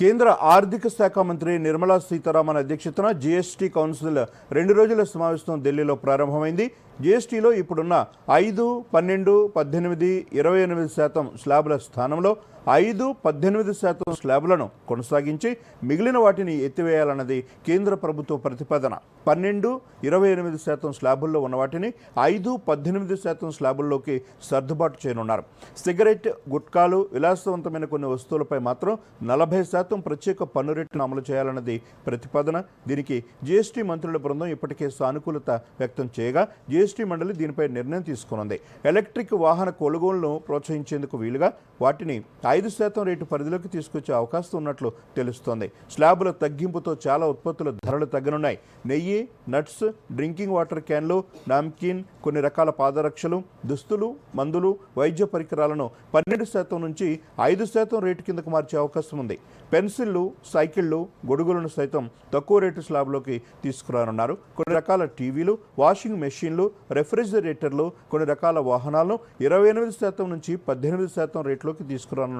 కేంద్ర ఆర్థిక శాఖ మంత్రి నిర్మలా సీతారామన్ అధ్యక్షతన జీఎస్టీ కౌన్సిల్ రెండు రోజుల సమావేశం ఢిల్లీలో ప్రారంభమైంది. జీఎస్టీలో ఇప్పుడున్న ఐదు పన్నెండు పద్దెనిమిది ఇరవై ఎనిమిది శాతం స్లాబుల స్థానంలో ఐదు పద్దెనిమిది శాతం స్లాబులను కొనసాగించి మిగిలిన వాటిని ఎత్తివేయాలన్నది కేంద్ర ప్రభుత్వ ప్రతిపాదన. పన్నెండు ఇరవై ఎనిమిది శాతం స్లాబుల్లో ఉన్న వాటిని ఐదు పద్దెనిమిది శాతం స్లాబుల్లోకి సర్దుబాటు చేయనున్నారు. సిగరెట్ గుట్కాలు విలాసవంతమైన కొన్ని వస్తువులపై మాత్రం నలభై శాతం ప్రత్యేక పన్ను రేటును అమలు చేయాలన్నది ప్రతిపాదన. దీనికి జీఎస్టీ మంత్రుల బృందం ఇప్పటికే సానుకూలత వ్యక్తం చేయగా జీఎస్టీ మండలి దీనిపై నిర్ణయం తీసుకునుంది. ఎలక్ట్రిక్ వాహన కొనుగోలును ప్రోత్సహించేందుకు వీలుగా వాటిని ఐదు శాతం రేటు పరిధిలోకి తీసుకొచ్చే అవకాశం ఉన్నట్లు తెలుస్తోంది. స్లాబుల తగ్గింపుతో చాలా ఉత్పత్తుల ధరలు తగ్గనున్నాయి. నెయ్యి నట్స్ డ్రింకింగ్ వాటర్ క్యాన్లు నామ్కిన్ కొన్ని రకాల పాదరక్షలు దుస్తులు మందులు వైద్య పరికరాలను పన్నెండు శాతం నుంచి ఐదు శాతం రేటు కిందకు మార్చే అవకాశం ఉంది. పెన్సిళ్ళు సైకిళ్ళు గొడుగులను సైతం తక్కువ రేటు స్లాబ్లోకి తీసుకురానున్నారు. కొన్ని రకాల టీవీలు వాషింగ్ మెషిన్లు రెఫ్రిజిరేటర్లు కొన్ని రకాల వాహనాలను ఇరవై ఎనిమిది శాతం నుంచి పద్దెనిమిది శాతం రేట్లోకి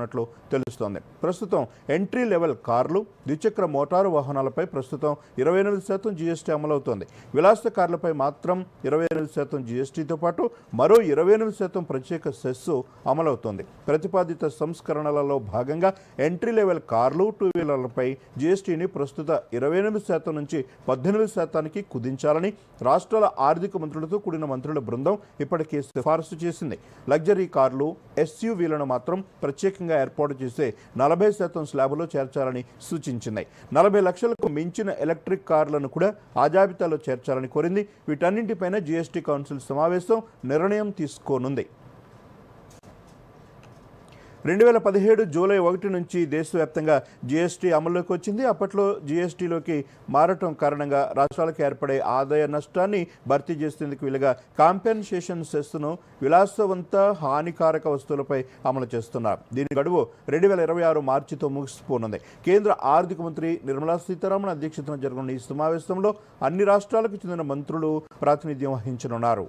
తీసుకురానున్నట్లు తెలుస్తోంది. ప్రస్తుతం ఎంట్రీ లెవెల్ కార్లు ద్విచక్ర మోటారు వాహనాలపై ప్రస్తుతం ఇరవై ఎనిమిది శాతం జీఎస్టీ అమలవుతోంది. విలాస కార్లపై మాత్రం ఇరవై ఎనిమిది శాతం జీఎస్టీతో పాటు మరో ఇరవై ఎనిమిది శాతం ప్రత్యేక సెస్సు అమలవుతోంది. ప్రతిపాదిత సంస్కరణలలో భాగంగా ఎంట్రీ లెవెల్ కార్లు టూ వీలర్లపై జీఎస్టీని ప్రస్తుత ఇరవై ఎనిమిది శాతం నుంచి పద్దెనిమిది శాతానికి కుదించాలని రాష్ట్రాల ఆర్థిక మంత్రులతో కూడిన మంత్రుల బృందం ఇప్పటికే సిఫార్సు చేసింది. లగ్జరీ కార్లు ఎస్యూవీలను మాత్రం ప్రత్యేకంగా ప్రత్యేకంగా ఏర్పాటు చేసే నలభై శాతం స్లాబులో చేర్చాలని సూచించింది. నలభై లక్షలకు మించిన ఎలక్ట్రిక్ కార్లను కూడా ఆ జాబితాలో చేర్చాలని కోరింది. వీటన్నింటిపైన జీఎస్టీ కౌన్సిల్ సమావేశం నిర్ణయం తీసుకోనుంది. రెండు వేల పదిహేడు జూలై ఒకటి నుంచి దేశవ్యాప్తంగా జీఎస్టీ అమల్లోకి వచ్చింది. అప్పట్లో జీఎస్టీలోకి మారటం కారణంగా రాష్ట్రాలకు ఏర్పడే ఆదాయ నష్టాన్ని భర్తీ చేసేందుకు వీలుగా కాంపెన్సేషన్ సెస్ను విలాసవంత హానికారక వస్తువులపై అమలు చేస్తున్నారు. దీని గడువు రెండు వేల ఇరవై ఆరు మార్చితో ముగిసిపోనుంది. కేంద్ర ఆర్థిక మంత్రి నిర్మలా సీతారామన్ అధ్యక్షతన జరగనున్న ఈ సమావేశంలో అన్ని రాష్ట్రాలకు చెందిన మంత్రులు ప్రాతినిధ్యం వహించనున్నారు.